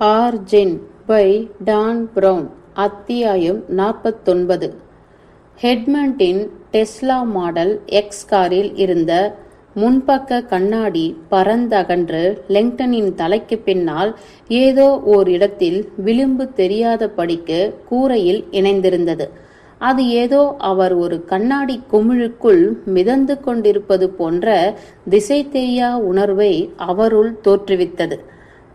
ஆர்ஜென் by Don brown அத்தியாயம் நாற்பத்தொன்பது. ஹெட்மண்டின் Tesla model X காரில் இருந்த முன்பக்க கண்ணாடி பறந்தகன்று லெங்டனின் தலைக்கு பின்னால் ஏதோ ஓர் இடத்தில் விளிம்பு தெரியாதபடிக்கு கூரையில் இணைந்திருந்தது. அது ஏதோ அவர் ஒரு கண்ணாடி குமிழுக்குள் மிதந்து கொண்டிருப்பது போன்ற திசை தெரியா உணர்வை அவருள் தோற்றுவித்தது.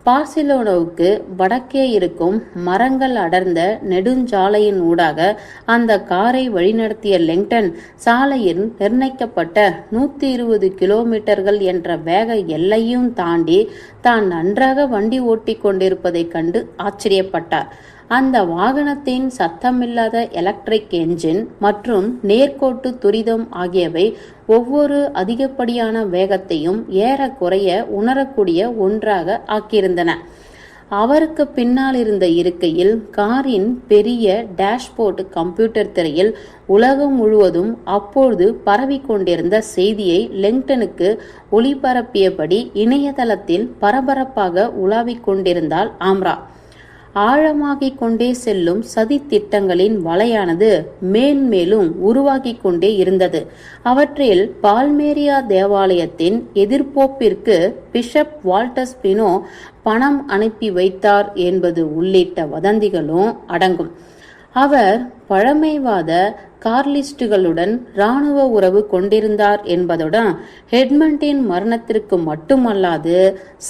பார்சிலோனாவுக்கு வடக்கே இருக்கும் மரங்கள் அடர்ந்த நெடுஞ்சாலையின் ஊடாக அந்த காரை வழிநடத்திய லெங்டன் சாலையில் நிர்ணயிக்கப்பட்ட நூத்தி இருபது கிலோமீட்டர்கள் என்ற வேக எல்லையும் தாண்டி தான் நன்றாக வண்டி ஓட்டிக் கொண்டிருப்பதைக் கண்டு ஆச்சரியப்பட்டார். அந்த வாகனத்தின் சத்தமில்லாத எலக்ட்ரிக் என்ஜின் மற்றும் நேர்கோட்டு துரிதம் ஆகியவை ஒவ்வொரு அதிகப்படியான வேகத்தையும் ஏறக்குறைய உணரக்கூடிய ஒன்றாக ஆக்கியிருந்தன. அவருக்கு பின்னால் இருந்த இருக்கையில் காரின் பெரிய டேஷ்போர்ட் கம்ப்யூட்டர் திரையில் உலகம் முழுவதும் அப்பொழுது பரவி கொண்டிருந்த செய்தியை லெங்டனுக்கு ஒளிபரப்பியபடி இணையதளத்தில் பரபரப்பாக உலாவிக் கொண்டிருந்தாள் ஆம்ரா. ஆழமாகிக் கொண்டே செல்லும் சதி திட்டங்களின் வலையானது மேன்மேலும் உருவாகிக் கொண்டே இருந்தது. அவற்றில் பால்மேரியா தேவாலயத்தின் எதிர்ப்போப்பிற்கு பிஷப் வால்டஸ் பினோ பணம் அனுப்பி வைத்தார் என்பது உள்ளிட்ட வதந்திகளும் அடங்கும். அவர் பழமைவாத கார்லிஸ்டுகளுடன் இராணுவ உறவு கொண்டிருந்தார் என்பதுடன் ஹெட்மண்டின் மரணத்திற்கு மட்டுமல்லாது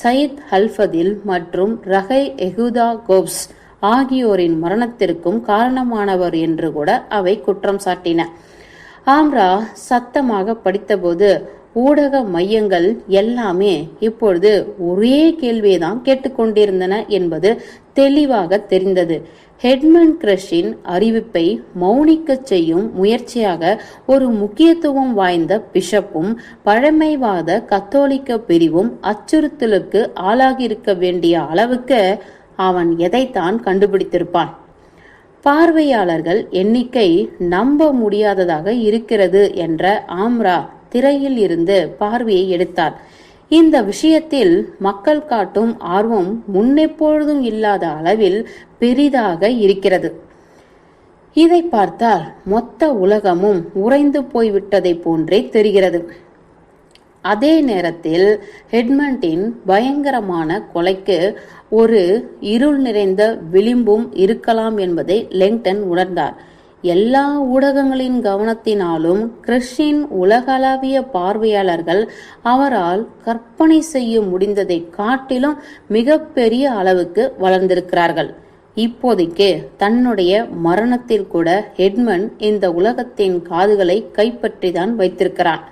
சயித் ஹல்ஃபதில் மற்றும் ரஹை எகுதா கோப்ஸ் ஆகியோரின் மரணத்திற்கும் காரணமானவர் என்று கூட அவை குற்றம் சாட்டின. ஆம்ரா சத்தமாக படித்தபோது ஊடக மையங்கள் எல்லாமே இப்பொழுது ஒரே கேள்வியை தான் கேட்டுக்கொண்டிருந்தன என்பது தெளிவாக தெரிந்தது. ஹெட்மன் கிரஷின் அறிவிப்பை மௌனிக்கச் செய்யும் முயற்சியாக ஒரு முக்கியத்துவம் வாய்ந்த பிஷப்பும் பழமைவாத கத்தோலிக்க பிரிவும் அச்சுறுத்தலுக்கு ஆளாகியிருக்க வேண்டிய அளவுக்கு அவன் எதைத்தான் கண்டுபிடித்திருப்பான்? பார்வையாளர்கள் எண்ணிக்கை நம்ப முடியாததாக இருக்கிறது என்ற ஆம்ரா திரையில் இருந்து பார்வையை எடுத்தார். இந்த விஷயத்தில் மக்கள் காட்டும் ஆர்வம் முன்னெப்பொழுதும் இல்லாத அளவில் பெரிதாக இருக்கிறது. இதை பார்த்தால் மொத்த உலகமும் உறைந்து போய்விட்டதை போன்றே தெரிகிறது. அதே நேரத்தில் ஹெட்மண்டின் பயங்கரமான கொலைக்கு ஒரு இருள் நிறைந்த விளிம்பும் இருக்கலாம் என்பதை லெங்டன் உணர்ந்தார். எல்லா ஊடகங்களின் கவனத்தினாலும் கிறிஸ்டின் உலகளாவிய பார்வையாளர்கள் அவரால் கற்பனை செய்ய முடிந்ததை காட்டிலும் மிகப்பெரிய அளவுக்கு வளர்ந்திருக்கிறார்கள். இப்போதைக்கு தன்னுடைய மரணத்தில் கூட ஹெட்மன் இந்த உலகத்தின் காதுகளை கைப்பற்றிதான் வைத்திருக்கிறான்.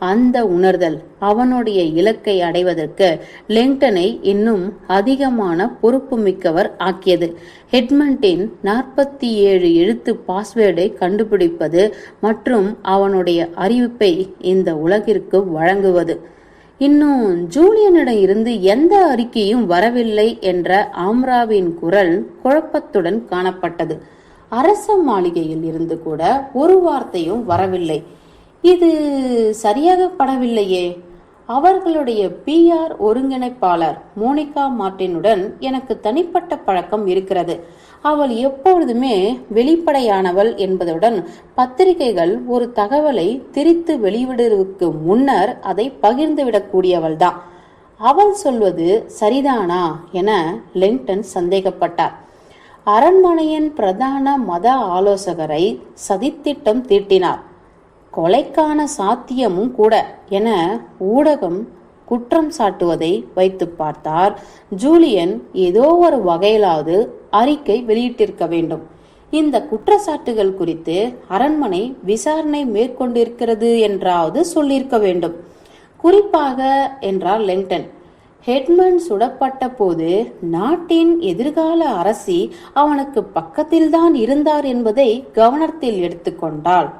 அந்த உணர்தல் அவனுடைய இலக்கை அடைவதற்கு லெங்டனை இன்னும் அதிகமான பொறுப்பு மிக்கவர் ஆக்கியது. ஹெட்மண்டின் நாற்பத்தி ஏழு எழுத்து பாஸ்வேர்டை கண்டுபிடிப்பது மற்றும் அவனுடைய அறிவிப்பை இந்த உலகிற்கு வழங்குவது. இன்னும் ஜூலியனிடம் இருந்து எந்த அறிக்கையும் வரவில்லை என்ற ஆம்ராவின் குரல் குழப்பத்துடன் காணப்பட்டது. அரச மாளிகையில் இருந்து கூட ஒரு வார்த்தையும் வரவில்லை. இது சரியாக படவில்லையே. அவர்களுடைய பிஆர் ஒருங்கிணைப்பாளர் மோனிகா மார்டினுடன் எனக்கு தனிப்பட்ட பழக்கம் இருக்கிறது. அவள் எப்பொழுதுமே வெளிப்படையானவள் என்பதுடன் பத்திரிகைகள் ஒரு தகவலை திரித்து வெளிவிடுவதற்கு முன்னர் அதை பகிர்ந்துவிடக்கூடியவள்தான் அவள் சொல்வது சரிதானா என லிங்டன் சந்தேகப்பட்டார். அரண்மனையின் பிரதான மத ஆலோசகரை சதித்திட்டம் தீட்டினார். கொலைக்கான சாத்தியமும் கூட என ஊடகம் குற்றம் சாட்டுவதை வைத்து பார்த்தார். ஜூலியன் ஏதோ ஒரு வகையிலாவது அறிக்கை வெளியிட்டிருக்க வேண்டும். இந்த குற்றச்சாட்டுகள் குறித்து அரண்மனை விசாரணை மேற்கொண்டிருக்கிறது என்றாவது சொல்லியிருக்க வேண்டும். குறிப்பாக என்றார் லெங்டன். ஹெட்மன் சுடப்பட்ட போது நாட்டின் எதிர்கால அரசி அவனுக்கு பக்கத்தில்தான் இருந்தார் என்பதை கவனத்தில் எடுத்துக்கொண்டாள்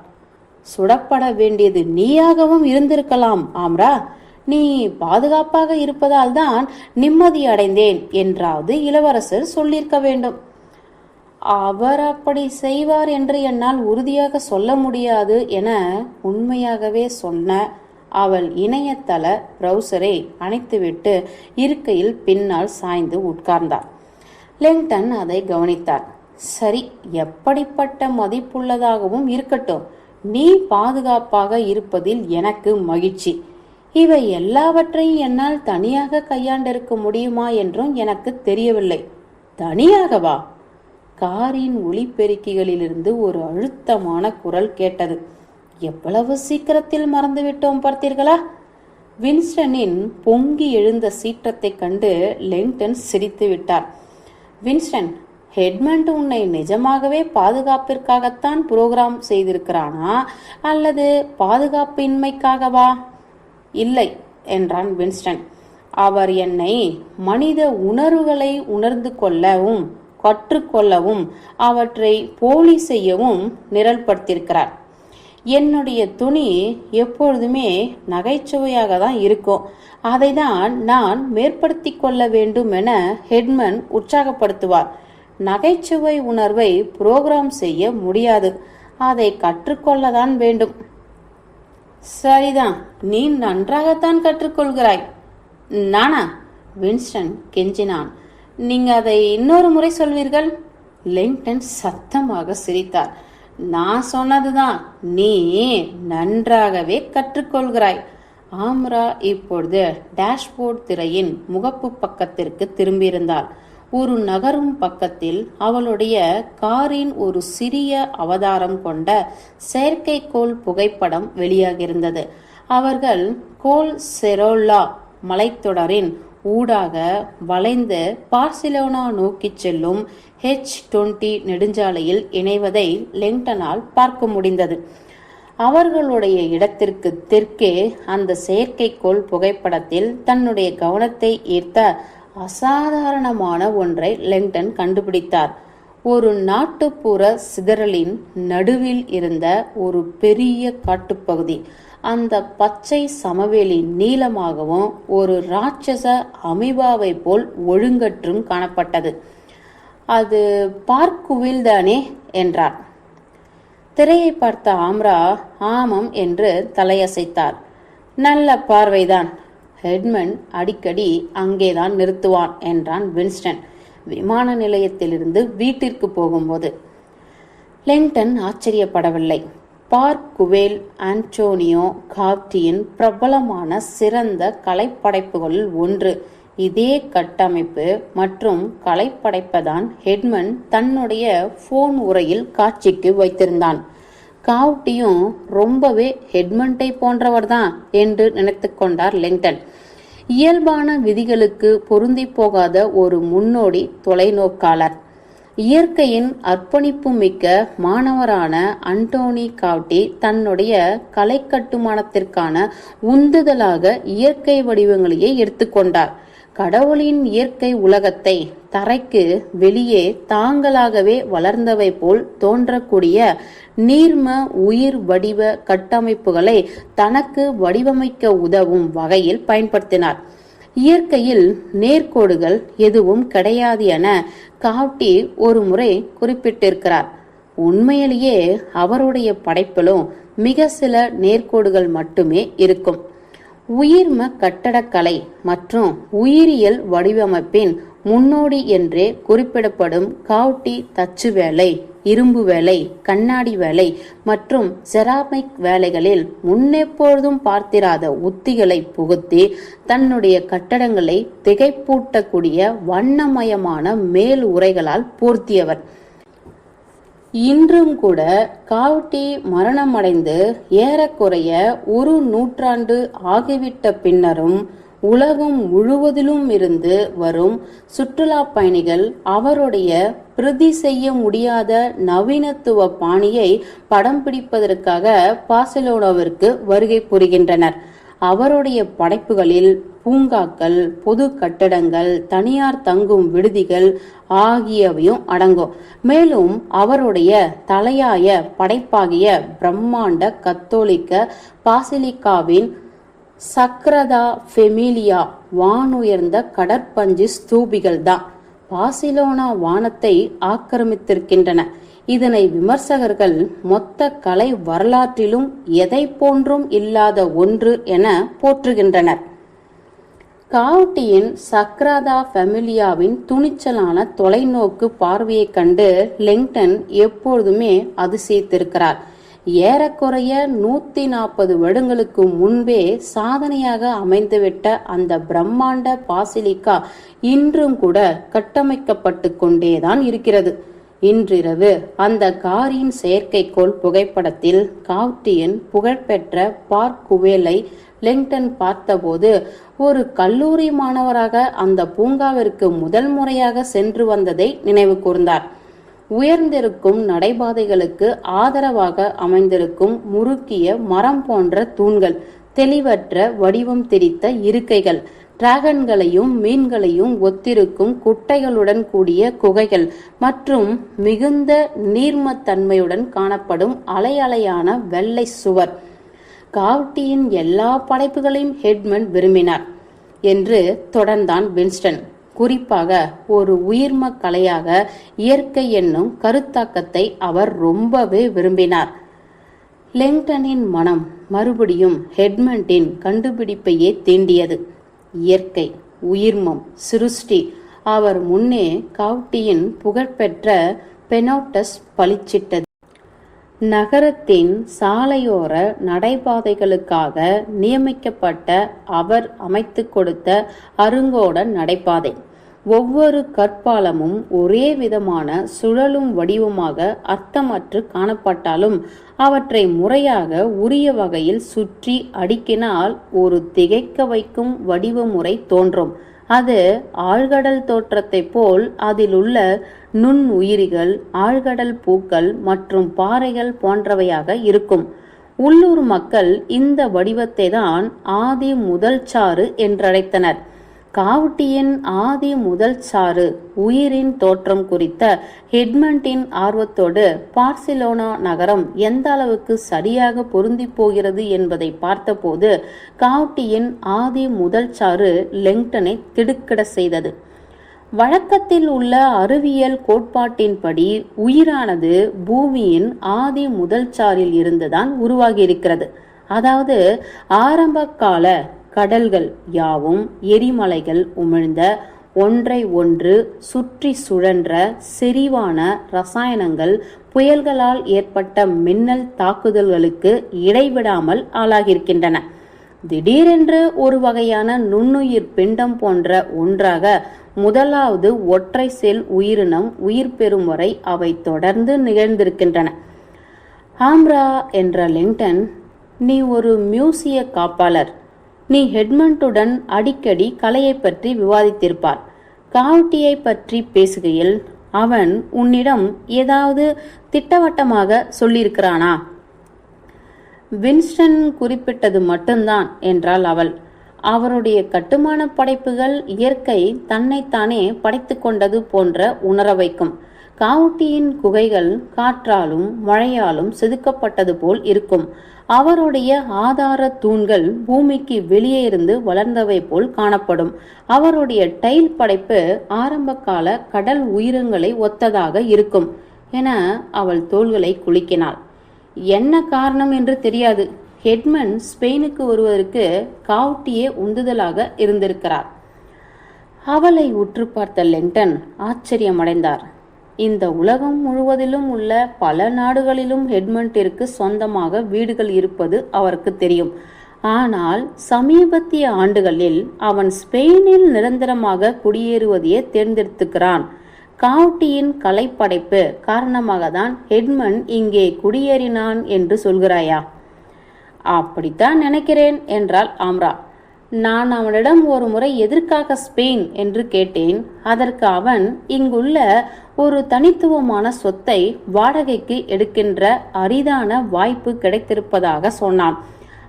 சுடப்பட வேண்டியது நீயாகவும் இருந்திருக்கலாம். ஆம்ரா நீ பாதுகாப்பாக இருப்பதால் தான் நிம்மதி அடைந்தேன் என்றாவது இளவரசர் சொல்லியிருக்க வேண்டும். அவர் அப்படி செய்வார் என்று என்னால் உறுதியாக சொல்ல முடியாது என உண்மையாகவே சொன்ன அவள் இணையதள ப்ரௌசரை அணைத்துவிட்டு இருக்கையில் பின்னால் சாய்ந்து உட்கார்ந்தார் லெங்டன் அதை கவனித்தார் சரி எப்படிப்பட்ட மதிப்புள்ளதாகவும் இருக்கட்டும். நீ பாதுகாப்பாக இருப்பதில் எனக்கு மகிழ்ச்சி. இவை எல்லாவற்றையும் என்னால் தனியாக கையாண்டிருக்க முடியுமா என்றும் எனக்கு தெரியவில்லை. தனியாகவா? காரின் ஒளிப்பெருக்கிகளிலிருந்து ஒரு அழுத்தமான குரல் கேட்டது. எவ்வளவு சீக்கிரத்தில் மறந்துவிட்டோம் பார்த்தீர்களா? வின்ஸ்டனின் பொங்கி எழுந்த சீற்றத்தைக் கண்டு லெங்டன் சிரித்து விட்டார். வின்ஸ்டன் ஹெட்மண்ட் உன்னை நிஜமாகவே பாதுகாப்பிற்காகத்தான் புரோகிராம் செய்திருக்கிறானா? அல்லது பாதுகாப்பின்மைக்காகவா? இல்லை என்றான் வின்ஸ்டன். அவர் என்னை மனித உணர்வுகளை உணர்ந்து கொள்ளவும் கற்றுக்கொள்ளவும் அவற்றை போலி செய்யவும் நிரல்படுத்தியிருக்கிறார். என்னுடைய துணி எப்பொழுதுமே நகைச்சுவையாக தான் இருக்கும். அதை தான் நான் மேற்படுத்தி கொள்ள வேண்டும் என ஹெட்மன் உற்சாகப்படுத்துவார். நகைச்சுவை உணர்வை புரோகிராம் செய்ய முடியாது. அதை கற்றுக்கொள்ளதான் வேண்டும். சரிதான் நீ நன்றாகத்தான் கற்றுக்கொள்கிறாய். நானா? வின்ஸ்டன் கெஞ்சினான். நீங்க அதை இன்னொரு முறை சொல்வீர்கள்? லிங்டன் சத்தமாக சிரித்தார். நான் சொன்னதுதான் நீ நன்றாகவே கற்றுக்கொள்கிறாய். ஆம்ரா இப்பொழுது டேஷ்போர்ட் திரையின் முகப்பு பக்கத்திற்கு திரும்பியிருந்தாள் ஒரு நகரும் பக்கத்தில் அவளுடைய காரின் ஒரு சிறிய அவதாரம் கொண்ட செயற்கைக்கோள் புகைப்படம் வெளியாகியிருந்தது. அவர்கள் கோல் செரோல்லா மலைத்தொடரின் ஊடாக வளைந்து பார்சிலோனா நோக்கிச் செல்லும் ஹெச் டுவெண்ட்டி நெடுஞ்சாலையில் இணைவதை லெங்டனால் பார்க்க முடிந்தது. அவர்களுடைய இடத்திற்கு தெற்கே அந்த செயற்கைக்கோள் புகைப்படத்தில் தன்னுடைய கவனத்தை ஈர்த்த அசாதாரணமான ஒன்றை லெங்டன் கண்டுபிடித்தார். ஒரு நாட்டுப்புற சிதறலின் நடுவில் இருந்த ஒரு பெரிய காட்டுப்பகுதி. அந்த பச்சை சமவெளி நீளமாகவும் ஒரு ராட்சச அமிபாவை போல் ஒழுங்கற்றும் காணப்பட்டது. அது பார்க்குவில் தானே? என்றார். திரையை பார்த்த ஆம்ரா ஆமம் என்று தலையசைத்தார். நல்ல பார்வைதான். ஹெட்மன் அடிக்கடி அங்கேதான் நிறுத்துவான் என்றான் வின்ஸ்டன். விமான நிலையத்திலிருந்து வீட்டிற்கு போகும்போது. லெங்டன் ஆச்சரியப்படவில்லை. பார்க் குவேல் ஆன்டோனியோ கார்டியின் பிரபலமான சிறந்த கலைப்படைப்புகளில் ஒன்று. இதே கட்டமைப்பு மற்றும் கலைப்படைப்பதான் ஹெட்மன் தன்னுடைய போன் உரையில் காட்சிக்கு வைத்திருந்தான். காவ்டியும் ரொம்பவே ஹெட்மண்டை போன்றவர்தான் என்று நினைத்து கொண்டார் லிங்டன். இயல்பான விதிகளுக்கு பொருந்தி போகாத ஒரு முன்னோடி தொலைநோக்காளர். இயற்கையின் அர்ப்பணிப்பு மிக்க மாணவரான அண்டோனி காவ்டி தன்னுடைய கலை கட்டுமானத்திற்கான உந்துதலாக இயற்கை வடிவங்களையே எடுத்துக்கொண்டார் கடவுளின் இயற்கை உலகத்தை தரைக்கு வெளியே தாங்களாகவே வளர்ந்தவை போல் தோன்றக்கூடிய நீர்ம உயிர் வடிவ கட்டமைப்புகளை தனக்கு வடிவமைக்க உதவும் வகையில் பயன்படுத்தினார். இயற்கையில் நேர்கோடுகள் எதுவும் கிடையாது என காட்டி ஒரு முறை குறிப்பிட்டிருக்கிறார். உண்மையிலேயே அவருடைய படைப்பிலும் மிக சில நேர்கோடுகள் மட்டுமே இருக்கும். உயிர்ம கட்டடக்கலை மற்றும் உயிரியல் வடிவமைப்பின் முன்னோடி என்றே குறிப்பிடப்படும் காவுட்டி தச்சு வேலை இரும்பு வேலை கண்ணாடி வேலை மற்றும் செராமிக் வேலைகளில் முன்னெப்பொழுதும் பார்த்திராத உத்திகளை புகுத்தி தன்னுடைய கட்டடங்களை திகைப்பூட்டக்கூடிய வண்ணமயமான மேல் உரைகளால் பூர்த்தியவர். இன்றும் கூட காவ்டி மரணமடைந்து ஏறக்குறைய ஒரு நூற்றாண்டு ஆகிவிட்ட பின்னரும் உலகம் முழுவதிலும் இருந்து வரும் சுற்றுலா பயணிகள் அவருடைய பிரதி செய்ய முடியாத நவீனத்துவ பாணியை படம் பிடிப்பதற்காக பார்சிலோனாவிற்கு வருகை புரிகின்றனர். அவருடைய படைப்புகளில் பூங்காக்கள் பொது கட்டடங்கள் தனியார் தங்கும் விடுதிகள் ஆகியவையும் அடங்கும். மேலும் அவருடைய தலையாய படைப்பாகிய பிரம்மாண்ட கத்தோலிக்க பாசிலிக்காவின் சக்ரதா ஃபெமிலியா வானுயர்ந்த கடற்பஞ்சு ஸ்தூபிகள் தான் பாசிலோனா வானத்தை ஆக்கிரமித்திருக்கின்றன. இதனை விமர்சகர்கள் மொத்த கலை வரலாற்றிலும் எதை போன்றும் இல்லாத ஒன்று என போற்றுகின்றனர். காவுட்டியின் சக்ராதா ஃபெமிலியாவின் துணிச்சலான தொலைநோக்கு பார்வையைக் கண்டு லெங்டன் எப்பொழுதுமே அதிசயித்திருக்கிறார். ஏறக்குறைய நூத்தி நாற்பது வருடங்களுக்கு முன்பே சாதனையாக அமைந்துவிட்ட அந்த பிரம்மாண்ட பாசிலிக்கா இன்றும் கூட கட்டமைக்கப்பட்டு கொண்டேதான் இருக்கிறது. இன்றிரவு அந்த காரின் செயற்கைக்கோள் புகைப்படத்தில் காவ்டியின் புகழ்பெற்ற பார்க் குவேலை லெங்டன் பார்த்தபோது ஒரு கல்லூரி மாணவராக அந்த பூங்காவிற்கு முதல் முறையாக சென்று வந்ததை நினைவு கூர்ந்தார். உயர்ந்திருக்கும் நடைபாதைகளுக்கு ஆதரவாக அமைந்திருக்கும் முறுக்கிய மரம் போன்ற தூண்கள் தெளிவற்ற வடிவம் திரித்த இருக்கைகள் டிராகன்களையும் மீன்களையும் ஒத்திருக்கும் குட்டைகளுடன் கூடிய குகைகள் மற்றும் மிகுந்த நீர்மத்தன்மையுடன் காணப்படும் அலையலையான வெள்ளை சுவர். காவ்டியின் எல்லா படைப்புகளையும் ஹெட்மன் விரும்பினார் என்று தொடர்ந்தான் வின்ஸ்டன். குறிப்பாக ஒரு உயிர்ம கலையாக இயற்கை என்னும் கருத்தாக்கத்தை அவர் ரொம்பவே விரும்பினார். லெங்டனின் மனம் மறுபடியும் ஹெட்மண்டின் கண்டுபிடிப்பையே தீண்டியது. இயற்கை உயிர்மம் சிருஷ்டி. அவர் முன்னே காவ்டியின் புகழ்பெற்ற பெனோட்டஸ் பளிச்சிட்டது. நகரத்தின் சாலையோர நடைபாதைகளுக்காக நியமிக்கப்பட்ட அவர் அமைத்து கொடுத்த அருங்கோட நடைபாதை. ஒவ்வொரு கற்பாலமும் ஒரே விதமான சுழலும் வடிவமாக அர்த்தமற்று காணப்பட்டாலும் அவற்றை முறையாக உரிய வகையில் சுற்றி அடுக்கினால் ஒரு திகைக்க வைக்கும் வடிவமுறை தோன்றும். அது ஆழ்கடல் தோற்றத்தைப் போல் அதில் உள்ள நுண் உயிரிகள் ஆழ்கடல் பூக்கள் மற்றும் பாறைகள் போன்றவையாக இருக்கும். உள்ளூர் மக்கள் இந்த வடிவத்தை தான் ஆதி முதல் சாறு என்றழைத்தனர். காவுட்டியின் ஆதி முதல் சாறு உயிரின் தோற்றம் குறித்த ஹெட்மண்டின் ஆர்வத்தோடு பார்சிலோனா நகரம் எந்த அளவுக்கு சரியாக பொருந்தி போகிறது என்பதை பார்த்தபோது காவுட்டியின் ஆதி முதல் சாறு லெங்டனை திடுக்கிட செய்தது. வழக்கத்தில் உள்ள அறிவியல் கோட்பாட்டின்படி உயிரானது பூமியின் ஆதி முதல் சாரில் இருந்துதான் உருவாகியிருக்கிறது. அதாவது ஆரம்ப கால கடல்கள் யாவும் எரிமலைகள் உமிழ்ந்த ஒன்றை ஒன்று சுற்றி சுழன்ற செறிவான ரசாயனங்கள் புயல்களால் ஏற்பட்ட மின்னல் தாக்குதல்களுக்கு இடைவிடாமல் ஆளாகியிருக்கின்றன. திடீரென்று ஒரு வகையான நுண்ணுயிர் பிண்டம் போன்ற ஒன்றாக முதலாவது ஒற்றை செல் உயிரினம் உயிர் பெறும் வரை அவை தொடர்ந்து நிகழ்ந்திருக்கின்றன. ஆம்ரா என்ற லிங்டன் நீ ஒரு மியூசிய காப்பாளர். நீ ஹெட்மண்டுடன் அடிக்கடி கலையை பற்றி விவாதித்திருப்பார். காவுட்டியை பற்றி பேசுகையில் அவன் உன்னிடம் ஏதாவது திட்டவட்டமாக சொல்லியிருக்கிறானா? வின்ஸ்டன் குறிப்பிட்டது மட்டும்தான் என்றாள் அவள். அவருடைய கட்டுமான படைப்புகள் இயற்கை தன்னைத்தானே படைத்து கொண்டது போன்ற உணர வைக்கும். காவுட்டியின் குகைகள் காற்றாலும் மழையாலும் செதுக்கப்பட்டது போல் இருக்கும். அவருடைய ஆதார தூண்கள் பூமிக்கு வெளியே இருந்து வளர்ந்தவை போல் காணப்படும். அவருடைய டைல் படைப்பு ஆரம்பகால கடல் உயிரங்களை ஒத்ததாக இருக்கும் என அவள் தோள்களை குலுக்கினாள். என்ன காரணம் என்று தெரியாது. ஹெட்மன் ஸ்பெயினுக்கு வருவதற்கு காவுட்டியே உந்துதலாக இருந்திருக்கிறார். அவளை உற்று பார்த்த லெண்டன் ஆச்சரியமடைந்தார். இந்த உலகம் முழுவதிலும் உள்ள பல நாடுகளிலும் ஹெட்மண்டிற்கு சொந்தமாக வீடுகள் இருப்பது அவருக்கு தெரியும். ஆனால் சமீபத்திய ஆண்டுகளில் அவன் ஸ்பெயினில் நிரந்தரமாக குடியேறுவதையே தேர்ந்தெடுத்துக்கிறான். காவுட்டியின் கலைப்படைப்பு காரணமாக தான் ஹெட்மன் இங்கே குடியேறினான் என்று சொல்கிறாயா? அப்படித்தான் நினைக்கிறேன் என்றாள் ஆம்ரா. நான் அவனிடம் ஒரு முறை எதற்காக ஸ்பெயின் என்று கேட்டேன். அதற்கு அவன் இங்குள்ள ஒரு தனித்துவமான சொத்தை வாடகைக்கு எடுக்கின்ற அரிதான வாய்ப்பு கிடைத்திருப்பதாக சொன்னான்.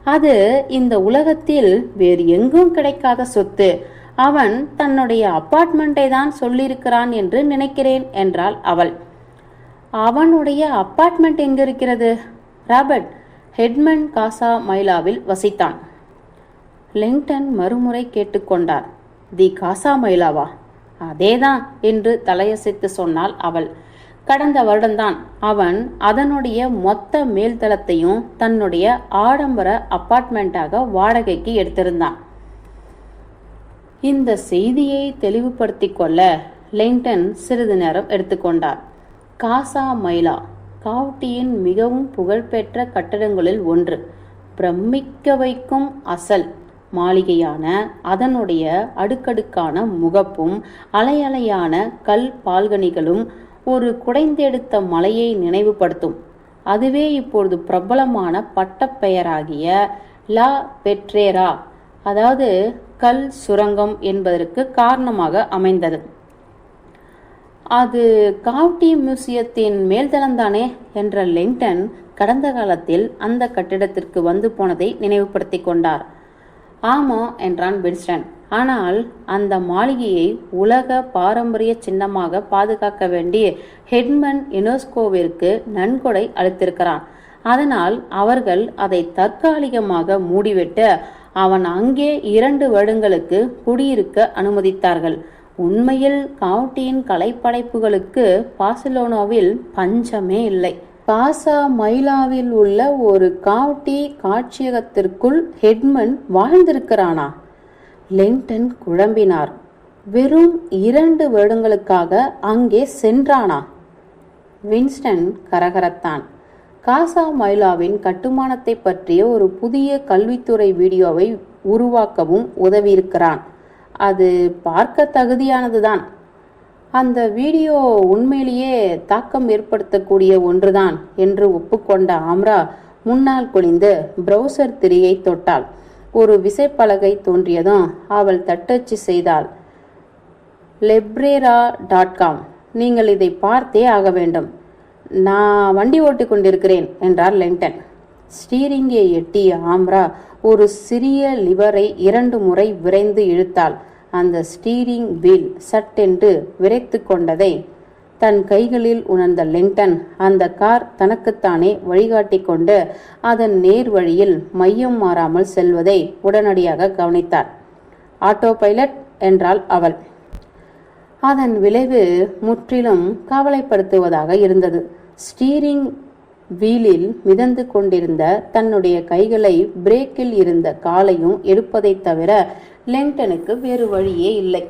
அது இந்த உலகத்தில் வேறு எங்கும் கிடைக்காத சொத்து. அவன் தன்னுடைய அப்பார்ட்மெண்ட்டை தான் சொல்லியிருக்கிறான் என்று நினைக்கிறேன் என்றாள் அவள். அவனுடைய அப்பார்ட்மெண்ட் எங்கிருக்கிறது? ராபர்ட் ஹெட்மன் காசா மைலாவில் வசித்தான். லிங்டன் மறுமுறை கேட்டுக்கொண்டார் தி காசா மயிலாவா அதேதான் என்று தலையசைத்து சொன்னாள் அவள். கடந்த வருடம்தான் அவன் அதனுடைய மொத்த மேல்தளத்தையும் தன்னுடைய ஆடம்பர அப்பார்ட்மெண்ட்டாக வாடகைக்கு எடுத்திருந்தான். இந்த செய்தியை தெளிவுபடுத்திக் கொள்ள லெங்டன் சிறிது நேரம் எடுத்துக்கொண்டார் காசா மைலா காவுட்டியின் மிகவும் புகழ்பெற்ற கட்டடங்களில் ஒன்று. பிரமிக்க வைக்கும் அசல். மாளிகையான அதனுடைய அடுக்கடுக்கான முகப்பும் அலையலையான கல் பால்கனிகளும் ஒரு குடைந்தெடுத்த மலையை நினைவுபடுத்தும். அதுவே இப்பொழுது பிரபலமான பட்டப்பெயராகிய லா பெட்ரேரா அதாவது கல் சுரங்கம் என்பதற்கு காரணமாக அமைந்தது. அது காவ்டி மியூசியத்தின் மேல்தளம்தானே என்ற லிங்டன் கடந்த காலத்தில் அந்த கட்டிடத்திற்கு வந்து போனதை நினைவுபடுத்தி கொண்டார். ஆமா என்றான் வின்ஸ்டன். ஆனால் அந்த மாளிகையை உலக பாரம்பரிய சின்னமாக பாதுகாக்க வேண்டிய ஹெட்மன் யுனெஸ்கோவிற்கு நன்கொடை அளித்திருக்கிறான். அதனால் அவர்கள் அதை தற்காலிகமாக மூடிவிட்டு அவன் அங்கே இரண்டு வருடங்களுக்கு குடியிருக்க அனுமதித்தார்கள். உண்மையில் காவுட்டியின் கலைப்படைப்புகளுக்கு பார்சிலோனாவில் பஞ்சமே இல்லை. காசா மைலாவில் உள்ள ஒரு காவட்டி காட்சியகத்திற்குள் ஹெட்மன் வாழ்ந்திருக்கிறானா? லெங்டன் குழம்பினார். வெறும் இரண்டு வருடங்களுக்காக அங்கே சென்றானா? வின்ஸ்டன் கரகரத்தான். காசா மைலாவின் கட்டுமானத்தை பற்றிய ஒரு புதிய கல்வித்துறை வீடியோவை உருவாக்கவும் உதவியிருக்கிறான். அது பார்க்க தகுதியானதுதான். அந்த வீடியோ உண்மையிலேயே தாக்கம் ஏற்படுத்தக்கூடிய ஒன்றுதான் என்று ஒப்புக்கொண்ட ஆம்ரா முன்னால் குனிந்து ப்ரௌசர் திரியை தொட்டாள். ஒரு விசைப்பலகை தோன்றியதும் அவள் தட்டச்சு செய்தாள். லெப்ரேரா டாட் காம் நீங்கள் இதை பார்த்தே ஆக வேண்டும். நான் வண்டி ஓட்டி கொண்டிருக்கிறேன் என்றார் லெங்டன் ஸ்டீரிங்கை எட்டிய ஆம்ரா ஒரு சிறிய லிவரை இரண்டு முறை விரைந்து இழுத்தாள். அந்த ஸ்டீரிங் வீல் சட்டென்று விரைத்து கொண்டதை தன் கைகளில் உணர்ந்த லிங்டன் அந்த கார் தனக்குத்தானே வழிகாட்டி கொண்டு அதன் நேர் வழியில் மையம் மாறாமல் செல்வதை உடனடியாக கவனித்தார். ஆட்டோ பைலட் என்றாள் அவள். அதன் விளைவு முற்றிலும் கவலைப்படுத்துவதாக இருந்தது. ஸ்டீரிங் வீலில் மிதந்து கொண்டிருந்த தன்னுடைய கைகளை பிரேக்கில் இருந்த காலையும் எடுப்பதைத் தவிர லெங்டனுக்கு வேறு வழியே இல்லை.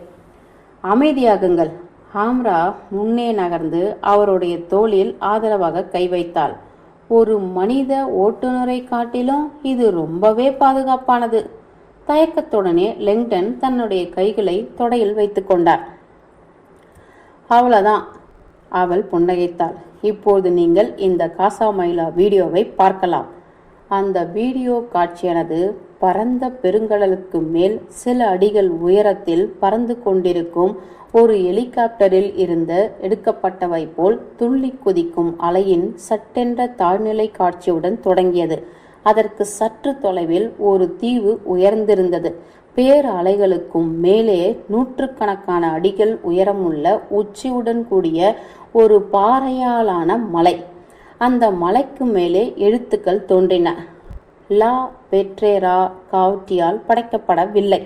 அமைதியாகுங்கள். ஹாம்ரா முன்னே நகர்ந்து அவருடைய தோளில் ஆதரவாக கை வைத்தாள். ஒரு மனித ஓட்டுநரை காட்டிலும் இது ரொம்பவே பாதுகாப்பானது. தயக்கத்துடனே லெங்டன் தன்னுடைய கைகளை தொடையில் வைத்து கொண்டார். அவ்வளோதான் அவள் புன்னகைத்தாள். இப்போது நீங்கள் இந்த காசா மைலா வீடியோவை பார்க்கலாம். அந்த வீடியோ காட்சியானது பரந்த பெருங்கடலுக்கு மேல் சில அடிகள் உயரத்தில் பறந்து கொண்டிருக்கும் ஒரு ஹெலிகாப்டரில் இருந்து எடுக்கப்பட்டவை போல் துள்ளி குதிக்கும் அலையின் சட்டென்ற தாழ்நிலை காட்சியுடன் தொடங்கியது. அதற்கு சற்று தொலைவில் ஒரு தீவு உயர்ந்திருந்தது. பேர் அலைகளுக்கும் மேலே நூற்றுக்கணக்கான அடிகள் உயரமுள்ள உச்சியுடன் கூடிய ஒரு பாறையாலான மலை. அந்த மலைக்கு மேலே எழுத்துக்கள் தோன்றின. லா பெட்ரேரா காவ்டியால் படைக்கப்படவில்லை.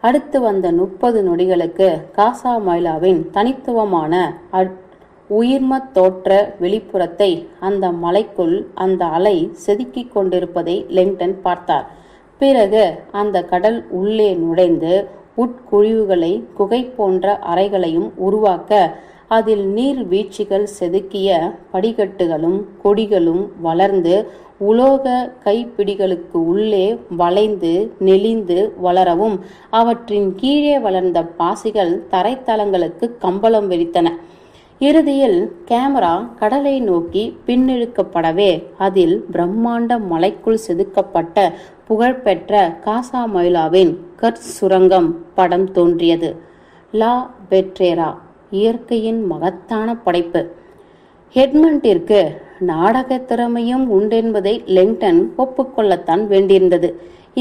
அடுத்து வந்த முப்பது நொடிகளுக்கு காசா மைலாவின் தனித்துவமான உயிர்ம தோற்ற வெளிப்புறத்தை அந்த மலைக்குள் அந்த அலை செதுக்கிக் கொண்டிருப்பதை லெங்டன் பார்த்தார். பிறகு அந்த கடல் உள்ளே நுழைந்து உட்குழிவுகளை குகை போன்ற அறைகளையும் உருவாக்க அதில் நீர் வீழ்ச்சிகள் செதுக்கிய படிக்கட்டுகளும் கொடிகளும் வளர்ந்து உலோக கைப்பிடிகளுக்கு உள்ளே வளைந்து நெளிந்து வளரவும் அவற்றின் கீழே வளர்ந்த பாசிகள் தரைத்தளங்களுக்கு கம்பளம் விரித்தன இறுதியில் கேமரா கடலை நோக்கி பின்னிழுக்கப்படவே அதில் பிரம்மாண்ட மலைக்குள் செதுக்கப்பட்ட புகழ்பெற்ற காசா மயிலாவின் கற் சுரங்கம் படம் தோன்றியது. லா பெட்ரேரா இயற்கையின் மகத்தான படைப்பு. ஹெட்மண்டிற்கு நாடக திறமையும் உண்டென்பதை லெங்டன் ஒப்புக்கொள்ளத்தான் வேண்டியிருந்தது.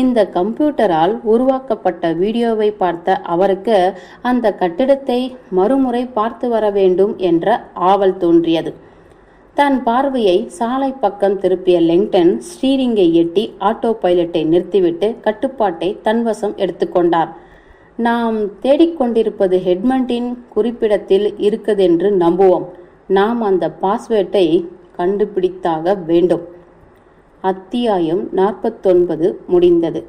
இந்த கம்ப்யூட்டரால் உருவாக்கப்பட்ட வீடியோவை பார்த்த அவருக்கு அந்த கட்டிடத்தை மறுமுறை பார்த்து வர வேண்டும் என்ற ஆவல் தோன்றியது. தன் பார்வையை சாலை பக்கம் திருப்பிய லெங்டன் ஸ்டீரிங்கை எட்டி ஆட்டோ பைலட்டை நிறுத்திவிட்டு கட்டுப்பாட்டை தன்வசம் எடுத்துக்கொண்டார் நாம் தேடிக்கொண்டிருப்பது ஹெட்மண்டின் குறிப்பிடத்தில் இருக்குதென்று நம்புவோம். நாம் அந்த பாஸ்வேர்டை கண்டுபிடித்தாக வேண்டும். அத்தியாயம் நாற்பத்தொன்பது முடிந்தது.